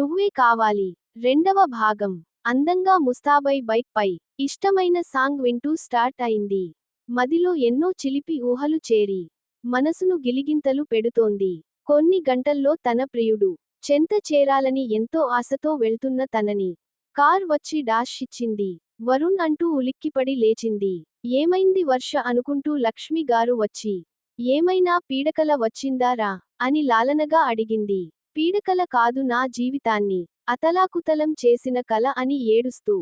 నువ్వే కావాలి. రెండవ భాగం. అందంగా ముస్తాబై బైక్ పై. ఇష్టమైన సాంగ్ వింటూ స్టార్ట్ అయింది. మదిలో ఎన్నో చిలిపి ఊహలు చేరి. మనసును గిలిగింతలు పెడుతోంది. కొన్ని గంటల్లో తన ప్రియుడు. చెంత చేరాలని ఎంతో ఆశతో వెళ్తున్న తనని. కార్ వచ్చి డాష్ ఇచ్చింది. వరుణ్ అంటూ ఉలిక్కిపడి లేచింది. ఏమైంది వర్ష అనుకుంటూ లక్ష్మి గారు వచ్చి. ఏమైనా పీడకల వచ్చిందారా అని లాలనగా అడిగింది. పీడకల కాదు నా జీవితాన్ని అతలాకుతలం చేసిన కల అని ఏడుస్తూ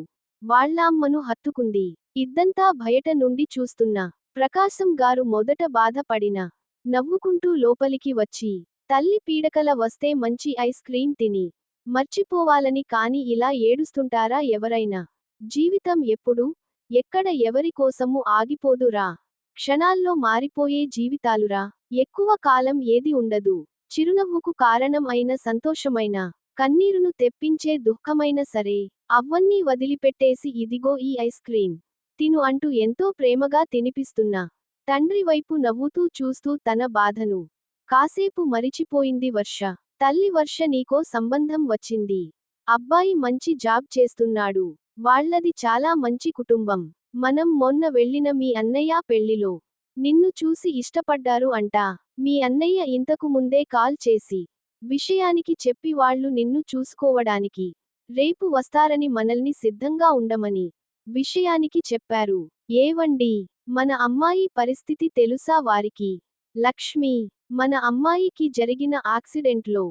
వాళ్ళామ్మను హత్తుకుంది. ఇద్దంతా బయట నుండి చూస్తున్నా. ప్రకాశం గారు మొదట బాధపడిన నవ్వుకుంటూ లోపలికి వచ్చి తల్లి పీడకల వస్తే మంచి ఐస్ క్రీం తిని మర్చిపోవాలని కాని ఇలా ఏడుస్తుంటారా ఎవరైనా? జీవితం ఎప్పుడు ఎక్కడ ఎవరి కోసము ఆగిపోదురా? క్షణాల్లో మారిపోయే జీవితాలురా? ఎక్కువ కాలం ఏది ఉండదు. చిరునవ్వుకు కారణం అయిన సంతోషమైన కన్నీరును తెప్పించే దుఃఖమైన సరే అవ్వన్నీ వదిలిపెట్టేసి ఇదిగో ఈ ఐస్ క్రీం తిను అంటూ ఎంతో ప్రేమగా తినిపిస్తున్నా తండ్రి వైపు నవ్వుతూ చూస్తూ తన బాధను. కాసేపు మరిచిపోయింది వర్ష. తల్లి వర్ష నీకో సంబంధం వచ్చింది. అబ్బాయి మంచి జాబ్ చేస్తున్నాడు. వాళ్ళది చాలా మంచి కుటుంబం. మనం మొన్న వెళ్ళిన మీ అన్నయ్య పెళ్ళిలో నిన్ను చూసి ఇష్టపడ్డారు అంటా. మీ అన్నయ్య ఇంతకు ముందే కాల్ చేసి విషయానికి చెప్పి వాళ్ళు నిన్ను చూసుకోవడానికి రేపు వస్తారని మనల్ని సిద్ధంగా ఉండమని విషయానికి చెప్పారు. ఏవండి? మన అమ్మాయి పరిస్థితి తెలుసా వారికి? లక్ష్మి మన అమ్మాయికి జరిగిన యాక్సిడెంట్లో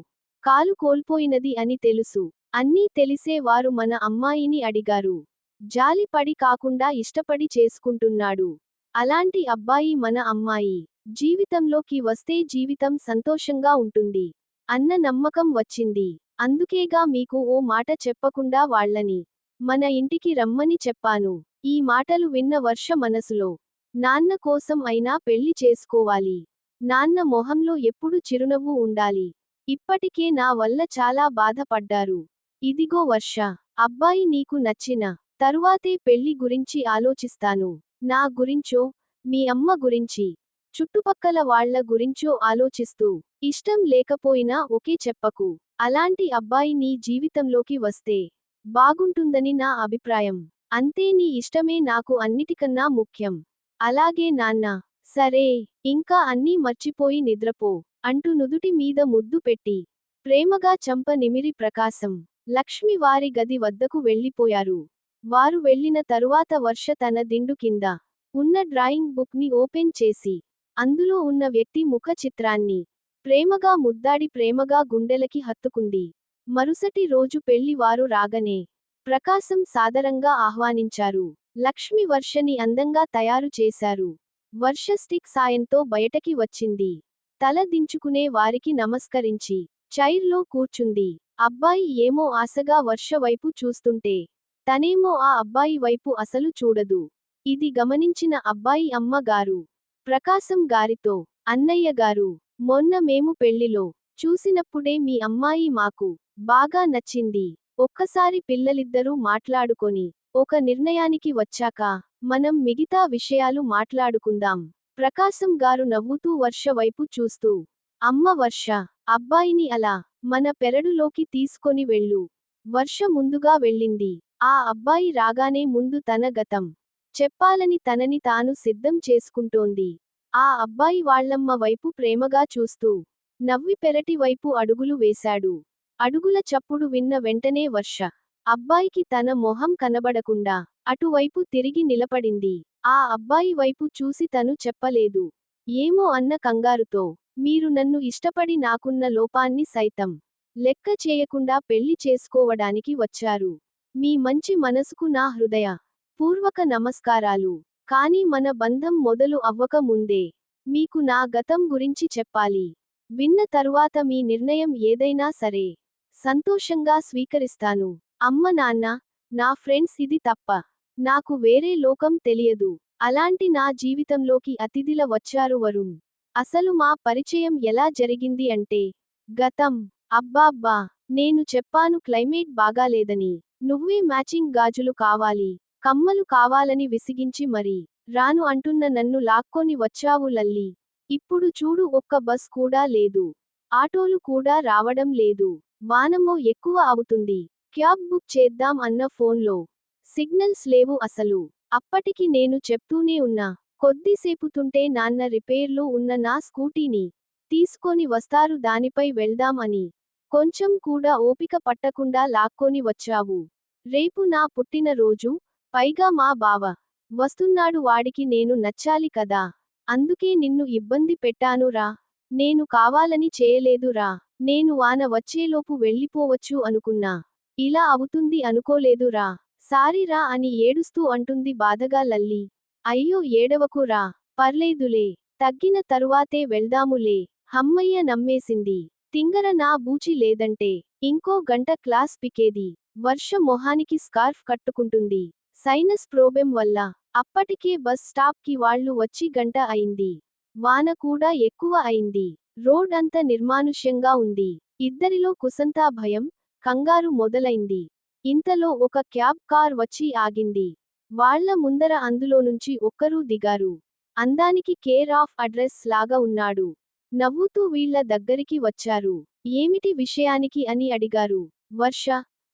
కాలు కోల్పోయినది అని తెలుసు. అన్నీ తెలిసే వారు మన అమ్మాయిని అడిగారు. జాలిపడి కాకుండా ఇష్టపడి చేసుకుంటున్నాడు. అలాంటి అబ్బాయి మన అమ్మాయి. జీవితంలోకి వస్తే జీవితం సంతోషంగా ఉంటుంది. అన్న నమ్మకం వచ్చింది. అందుకేగా మీకు ఓ మాట చెప్పకుండా వాళ్ళని మన ఇంటికి రమ్మని చెప్పాను. ఈ మాటలు విన్న వర్ష మనసులో నాన్న కోసం అయినా పెళ్ళి చేసుకోవాలి. నాన్న మొహంలో ఎప్పుడు చిరునవ్వు ఉండాలి. ఇప్పటికే నా వల్ల చాలా బాధపడ్డారు. ఇదిగో వర్ష అబ్బాయి నీకు నచ్చిన తరువాతే పెళ్ళి గురించి ఆలోచిస్తాను. నా గురించో మీ అమ్మ గురించి చుట్టుపక్కల వాళ్ళ గురించో ఆలోచిస్తూ ఇష్టం లేకపోయినా ఒకే చెప్పకు. అలాంటి అబ్బాయి నీ జీవితంలోకి వస్తే బాగుంటుందని నా అభిప్రాయం. అంతే నీ ఇష్టమే నాకు అన్నిటికన్నా ముఖ్యం. అలాగే నాన్న సరే ఇంకా అన్నీ మర్చిపోయి నిద్రపో అంటూ నుదుటి మీద ముద్దు పెట్టి ప్రేమగా చంప నిమిరి ప్రకాశం. లక్ష్మి వారి గది వద్దకు వెళ్ళిపోయారు. వారు వెళ్ళిన తరువాత వర్ష తన దిండు కింద ఉన్న డ్రాయింగ్ బుక్ని ఓపెన్ చేసి అందులో ఉన్న వ్యక్తి ముఖ చిత్రాన్ని ప్రేమగా ముద్దాడి ప్రేమగా గుండెలకి హత్తుకుంది. మరుసటి రోజు పెళ్ళి వారు రాగనే ప్రకాశం సాదరంగా ఆహ్వానించారు. లక్ష్మి వర్షని అందంగా తయారు చేశారు. వర్ష స్టిక్ సాయంతో బయటకి వచ్చింది. తల దించుకునే వారికి నమస్కరించి చైర్లో కూర్చుంది. అబ్బాయి ఏమో ఆశగా వర్ష వైపు చూస్తుంటే తనేమో ఆ అబ్బాయి వైపు అసలు చూడదు. ఇది గమనించిన అబ్బాయి అమ్మ గారు ప్రకాశం గారితో అన్నయ్య గారు మొన్న మేము పెళ్ళిలో చూసినప్పుడే మీ అమ్మాయి మాకు బాగా నచ్చింది. ఒక్కసారి పిల్లలిద్దరూ మాట్లాడుకొని ఒక నిర్ణయానికి వచ్చాక మనం మిగతా విషయాలు మాట్లాడుకుందాం. ప్రకాశం గారు నవ్వుతూ వర్ష వైపు చూస్తూ అమ్మ వర్ష అబ్బాయిని అలా మన పెరడులోకి తీసుకొని వెళ్ళు. వర్ష ముందుగా వెళ్ళింది. ఆ అబ్బాయి రాగానే ముందు తన గతం చెప్పాలని తనని తాను సిద్ధం చేసుకుంటోంది. ఆ అబ్బాయి వాళ్ళమ్మ వైపు ప్రేమగా చూస్తూ నవ్వి పెరటి వైపు అడుగులు వేశాడు. అడుగుల చప్పుడు విన్న వెంటనే వర్ష అబ్బాయికి తన మొహం కనబడకుండా అటువైపు తిరిగి నిలపడింది ఆ అబ్బాయి వైపు చూసి తను చెప్పలేదు. ఏమో అన్న కంగారుతో మీరు నన్ను ఇష్టపడి నాకున్న లోపాన్ని సైతం లెక్క చేయకుండా పెళ్ళి చేసుకోవడానికి వచ్చారు. మీ మంచి మనసుకు నా హృదయ పూర్వక నమస్కారాలు. కానీ మన బంధం మొదలు అవ్వక ముందే మీకు నా గతం గురించి చెప్పాలి. విన్న తరువాత మీ నిర్ణయం ఏదైనా సరే సంతోషంగా స్వీకరిస్తాను. అమ్మ నాన్న నా ఫ్రెండ్స్ ఇది తప్ప నాకు వేరే లోకం తెలియదు. అలాంటి నా జీవితంలోకి అతిథిల వచ్చారు వరుణ్. అసలు మా పరిచయం ఎలా జరిగింది అంటే గతం అబ్బాబ్బా నేను చెప్పాను క్లైమేట్ బాగాలేదని. నువ్వే మ్యాచింగ్ గాజులు కావాలి కమ్మలు కావాలని విసిగించి మరి. రాను అంటున్న నన్ను లాక్కొని వచ్చావు లల్లి. ఇప్పుడు చూడు ఒక్క బస్ కూడా లేదు. ఆటోలు కూడా రావడం లేదు. వానమో ఎక్కువ అవుతుంది. క్యాబ్ బుక్ చేద్దాం అన్న ఫోన్లో. సిగ్నల్స్ లేవు అసలు. అప్పటికి నేను చెప్తూనే ఉన్నా. కొద్దిసేపుతుంటే నాన్న రిపేర్లో ఉన్న నా స్కూటీని తీసుకొని వస్తారు దానిపై వెళ్దాం అని కొంచెం కూడా ఓపిక పట్టకుండా లాక్కొని వచ్చావు. రేపు నా పుట్టినరోజు పైగా మా బావ వస్తున్నాడు వాడికి నేను నచ్చాలి కదా. అందుకే నిన్ను ఇబ్బంది పెట్టానురా నేను కావాలని చేయలేదురా నేను వాన వచ్చేలోపు వెళ్ళిపోవచ్చు అనుకున్నా. ఇలా అవుతుంది అనుకోలేదురా సారీరా అని ఏడుస్తూ అంటుంది బాధగా లల్లి. అయ్యో ఏడవకు రా. పర్లేదులే. తగ్గిన తరువాతే వెళ్దాములే. హమ్మయ్య నమ్మేసింది. తింగర నా బూచి లేదంటే ఇంకో గంట క్లాస్ పికేది. వర్ష మొహానికి స్కార్ఫ్ కట్టుకుంటుంది. సైనస్ ప్రోబెం వల్ల అప్పటికే బస్ స్టాప్కి వాళ్ళు వచ్చి గంట అయింది. వాన కూడా ఎక్కువ అయింది. రోడ్ అంత నిర్మానుష్యంగా ఉంది. ఇద్దరిలో కుసంతా భయం కంగారు మొదలైంది. ఇంతలో ఒక క్యాబ్ కార్ వచ్చి ఆగింది. వాళ్ళ ముందర అందులో నుంచి ఒక్కరూ దిగారు. అందానికి కేర్ ఆఫ్ అడ్రస్ లాగా ఉన్నాడు. నవ్వుతూ వీళ్ళ దగ్గరికి వచ్చారు. ఏమిటి విషయానికి? అని అడిగారు. వర్ష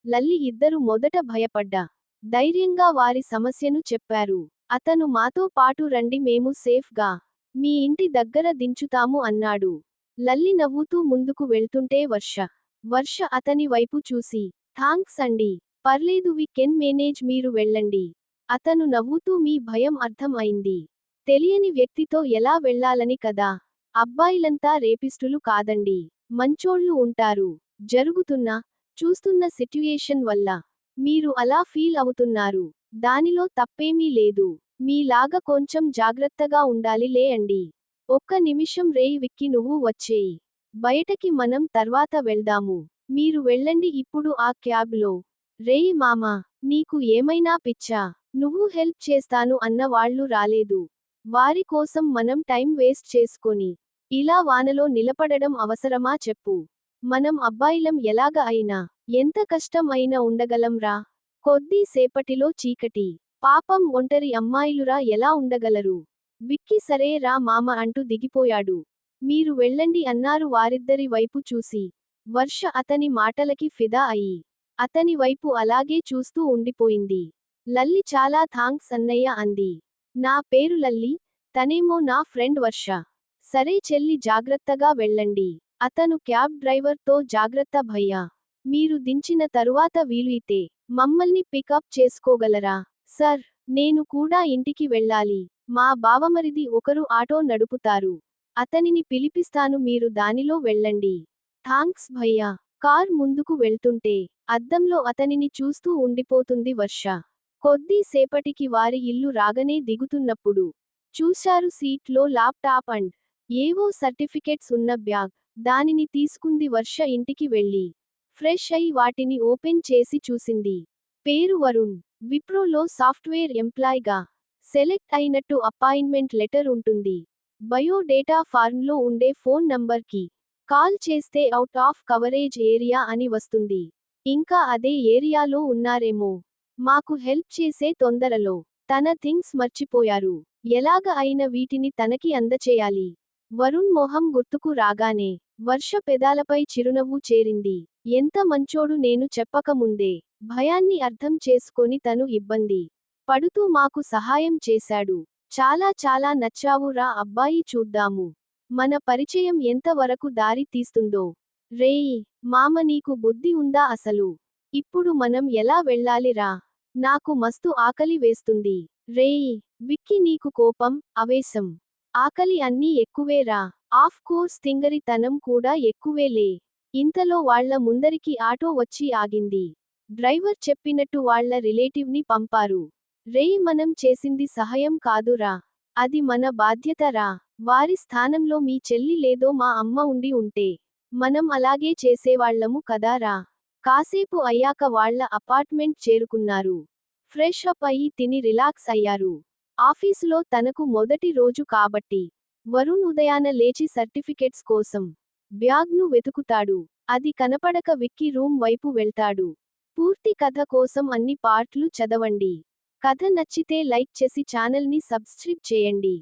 లల్లి ఇద్దరు మొదట భయపడ్డా. ధైర్యంగా వారి సమస్యను చెప్పారు. అతను మాతో పాటు రండి మేము సేఫ్గా మీ ఇంటి దగ్గర దించుతాము అన్నాడు. లల్లి నవ్వుతూ ముందుకు వెళ్తుంటే వర్ష వర్ష అతని వైపు చూసి థాంక్స్ అండి. పర్లేదు వి కెన్ మేనేజ్ మీరు వెళ్ళండి. అతను నవ్వుతూ మీ భయం అర్థం అయింది. తెలియని వ్యక్తితో ఎలా వెళ్ళాలని కదా. అబ్బాయిలంతా రేపిస్టులు కాదండి. మంచోళ్ళు ఉంటారు. జరుగుతున్న చూస్తున్న సిట్యుయేషన్ వల్ల మీరు అలా ఫీల్ అవుతున్నారు. దానిలో తప్పేమీ లేదు. మీలాగా కొంచెం జాగ్రత్తగా ఉండాలి లే అండి. ఒక్క నిమిషం రేయ్ విక్కి నువ్వు వచ్చేయి. బయటకి మనం తర్వాత వెళ్దాము. మీరు వెళ్ళండి ఇప్పుడు ఆ క్యాబ్లో. రేయ్ మామా నీకు ఏమైనా పిచ్చా? నువ్వు హెల్ప్ చేస్తాను అన్న వాళ్ళు రాలేదు. వారి కోసం మనం టైం వేస్ట్ చేసుకొని. ఇలా వానలో నిలబడడం అవసరమా చెప్పు. మనం అబ్బాయిలం ఎలాగ అయినా ఎంత కష్టం అయినా ఉండగలంరా కొద్దీ సేపటిలో చీకటి. పాపం ఒంటరి అమ్మాయిలురా ఎలా ఉండగలరు? విక్కి సరే రా మామ అంటూ దిగిపోయాడు. మీరు వెళ్ళండి అన్నారు వారిద్దరి వైపు చూసి. వర్ష అతని మాటలకి ఫిదా అయి అతని వైపు అలాగే చూస్తూ ఉండిపోయింది. లల్లి చాలా థాంక్స్ అన్నయ్య అంది. నా పేరు లల్లి తనేమో నా ఫ్రెండ్ వర్ష. సరే చెల్లి జాగ్రత్తగా వెళ్ళండి. అతను క్యాబ్ డ్రైవర్తో జాగ్రత్త భయ్యా. మీరు దించిన తరువాత వీలుయితే మమ్మల్ని పికప్ చేసుకోగలరా? సర్ నేను కూడా ఇంటికి వెళ్ళాలి. మా బావమరిది ఒకరు ఆటో నడుపుతారు. అతనిని పిలిపిస్తాను మీరు దానిలో వెళ్ళండి. థాంక్స్ భయ్యా. కార్ ముందుకు వెళ్తుంటే అద్దంలో అతనిని చూస్తూ ఉండిపోతుంది వర్ష. కొద్దిసేపటికి వారి ఇల్లు రాగనే దిగుతున్నప్పుడు. చూశారు సీట్లో ల్యాప్టాప్ అండ్ ఏవో సర్టిఫికెట్స్ ఉన్న బ్యాగ్ దానిని తీసుకుంది వర్ష ఇంటికి వెళ్ళి. ఫ్రెష్ అయి వాటిని ఓపెన్ చేసి చూసింది. పేరు వరుణ్. విప్రోలో సాఫ్ట్వేర్ ఎంప్లాయ్గా సెలెక్ట్ అయినట్టు అపాయింట్మెంట్ లెటర్ ఉంటుంది. బయోడేటా ఫార్మ్లో ఉండే ఫోన్ నంబర్కి కాల్ చేస్తే అవుట్ ఆఫ్ కవరేజ్ ఏరియా అని వస్తుంది. ఇంకా అదే ఏరియాలో ఉన్నారేమో. మాకు హెల్ప్ చేసే తొందరలో తన థింగ్స్ మర్చిపోయారు. ఎలాగ అయిన వీటిని తనకి అందచేయాలి. వరుణ్ మొహం గుర్తుకు రాగానే వర్ష పెదాలపై చిరునవ్వు చేరింది. ఎంత మంచోడు నేను చెప్పకముందే భయాన్ని అర్థం చేసుకొని తను ఇబ్బంది పడుతూ మాకు సహాయం చేశాడు. చాలా చాలా నచ్చావురా అబ్బాయి చూద్దాము. మన పరిచయం ఎంతవరకు దారి తీస్తుందో. రేయ్ మామ నీకు బుద్ధి ఉందా అసలు? ఇప్పుడు మనం ఎలా వెళ్ళాలి రా? నాకు మస్తు ఆకలి వేస్తుంది. రేయ్ విక్కి నీకు కోపం అవేశం ఆకలి అన్నీ ఎక్కువేరా ఆఫ్ కోర్స్ తింగరితనం కూడా ఎక్కువేలే ఇంతలో వాళ్ళ ముందరికి ఆటో వచ్చి ఆగింది. డ్రైవర్ చెప్పినట్టు వాళ్ళ రిలేటివ్ని పంపారు. రేయ్ మనం చేసింది సహాయం కాదురా అది మన బాధ్యత రా. వారి స్థానంలో మీ చెల్లి లేదో మా అమ్మ ఉండి ఉంటే. మనం అలాగే చేసేవాళ్ళము కదారా కాసేపు అయ్యాక వాళ్ళ అపార్ట్మెంట్ చేరుకున్నారు. ఫ్రెష్ అప్ అయ్యి తిని రిలాక్స్ అయ్యారు. ఆఫీసులో తనకు మొదటి రోజు కాబట్టి వరుణ్ ఉదయాన లేచి సర్టిఫికెట్స్ కోసం బ్యాగ్ను వెతుకుతాడు. అది కనపడక విక్కీ రూమ్ వైపు వెళ్తాడు. పూర్తి కథ కోసం అన్ని పార్ట్లు చదవండి. కథ నచ్చితే లైక్ చేసి ఛానల్ని సబ్స్క్రైబ్ చేయండి.